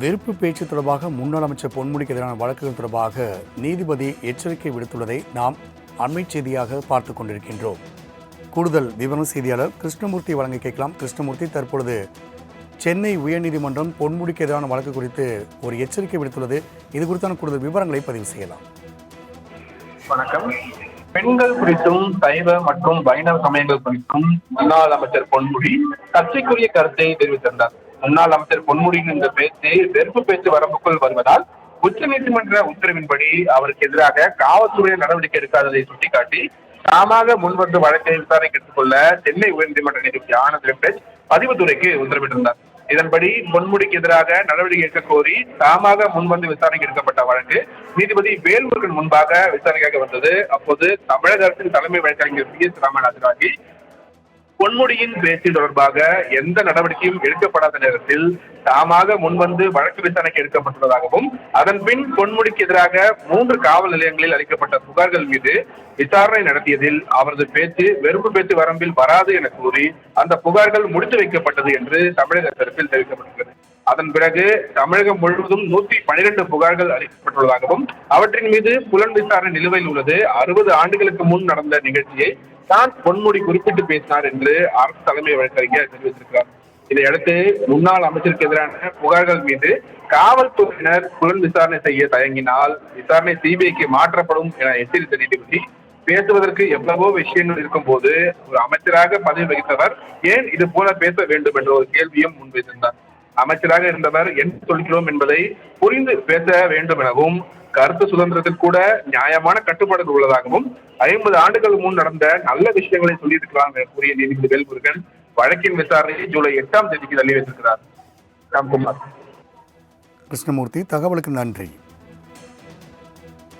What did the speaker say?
வெறுப்பு பேச்சு தொடர்பாக முன்னாள் அமைச்சர் பொன்முடிக்கு எதிரான வழக்குகள் தொடர்பாக நீதிபதி எச்சரிக்கை விடுத்துள்ளதை நாம் அண்மை செய்தியாக பார்த்து கொண்டிருக்கின்றோம். கூடுதல் விவரம் செய்தியாளர் கிருஷ்ணமூர்த்தி வழங்க கேட்கலாம். கிருஷ்ணமூர்த்தி தற்பொழுது சென்னை உயர்நீதிமன்றம் பொன்முடிக்கு எதிரான வழக்கு குறித்து ஒரு எச்சரிக்கை விடுத்துள்ளது. இது குறித்தான கூடுதல் விவரங்களை பதிவு செய்யலாம். வணக்கம். பெண்கள் குறித்தும் சைவ மற்றும் வைணவ சமயங்கள் குறித்தும் முன்னாள் அமைச்சர் பொன்முடி சர்ச்சைக்குரிய கருத்தை தெரிவித்திருந்தார். முன்னாள் அமைச்சர் பொன்முடியின் இந்த பேச்சு வெறுப்பு பேச்சு வரம்புக்குள் வருவதால் உச்சநீதிமன்ற உத்தரவின்படி அவருக்கு எதிராக காவல்துறை நடவடிக்கை எடுக்காததை சுட்டிக்காட்டி தாமாக முன்வந்து வழக்கை விசாரணைக்கு எடுத்துக்கொள்ள சென்னை உயர்நீதிமன்ற நீதிபதி ஆனந்த் வெங்கடேஷ் பதிவுத்துறைக்கு உத்தரவிட்டிருந்தார். இதன்படி பொன்முடிக்கு எதிராக நடவடிக்கை எடுக்க கோரி தாமாக முன்வந்து விசாரணைக்கு எடுக்கப்பட்ட வழக்கு நீதிபதி வேல்முருகன் முன்பாக விசாரணைக்காக வந்தது. அப்போது தமிழக அரசின் தலைமை வழக்கறிஞர் பி எஸ் ராமநாதன் ஆகி பொன்முடியின் பேச்சு தொடர்பாக எந்த நடவடிக்கையும் எடுக்கப்படாத நேரத்தில் தாமாக முன்வந்து வழக்கு விசாரணைக்கு எடுக்கப்பட்டுள்ளதாகவும் அதன் பின் பொன்முடிக்கு எதிராக மூன்று காவல் நிலையங்களில் அளிக்கப்பட்ட புகார்கள் மீது விசாரணை நடத்தியதில் அவரது பேச்சு வெறுப்பு பேச்சு வரம்பில் வராது என கூறி அந்த புகார்கள் முடித்து வைக்கப்பட்டது என்று தமிழக தரப்பில் தெரிவிக்கப்பட்டுள்ளது. அதன் பிறகு தமிழகம் முழுவதும் நூத்தி பனிரெண்டு புகார்கள் அளிக்கப்பட்டுள்ளதாகவும் அவற்றின் மீது புலன் விசாரணை நிலுவையில் உள்ளது. அறுபது ஆண்டுகளுக்கு முன் நடந்த நிகழ்ச்சியை தான் பொன்முடி குறிப்பிட்டு பேசினார் என்று அரசு தலைமை வழக்கறிஞர் தெரிவித்திருக்கிறார். இதையடுத்து முன்னாள் அமைச்சருக்கு எதிரான புகார்கள் மீது காவல்துறையினர் புலன் விசாரணை செய்ய தயங்கினால் விசாரணை சிபிஐக்கு மாற்றப்படும் என எச்சரித்த நீதிபதி பேசுவதற்கு எவ்வளவோ விஷயங்கள் இருக்கும் போது ஒரு அமைச்சராக பதவி வகித்தவர் ஏன் இது போல பேச வேண்டும் என்ற ஒரு கேள்வியும் முன்வைத்திருந்தார் அமைச்சராக இருந்தவர் என்ன சொல்கிறோம் என்பதை புரிந்து பேச வேண்டும் எனவும் கருத்து சுதந்திரத்தில் கூட நியாயமான கட்டுப்பாடுகள் உள்ளதாகவும் ஐம்பது ஆண்டுகள் முன் நடந்த நல்ல விஷயங்களை சொல்லியிருக்கிறார் என கூறிய நீதிபதி வேல்முருகன் வழக்கின் விசாரணையை ஜூலை எட்டாம் தேதிக்கு தள்ளி வைத்திருக்கிறார். ராம்குமார். கிருஷ்ணமூர்த்தி தகவலுக்கு நன்றி.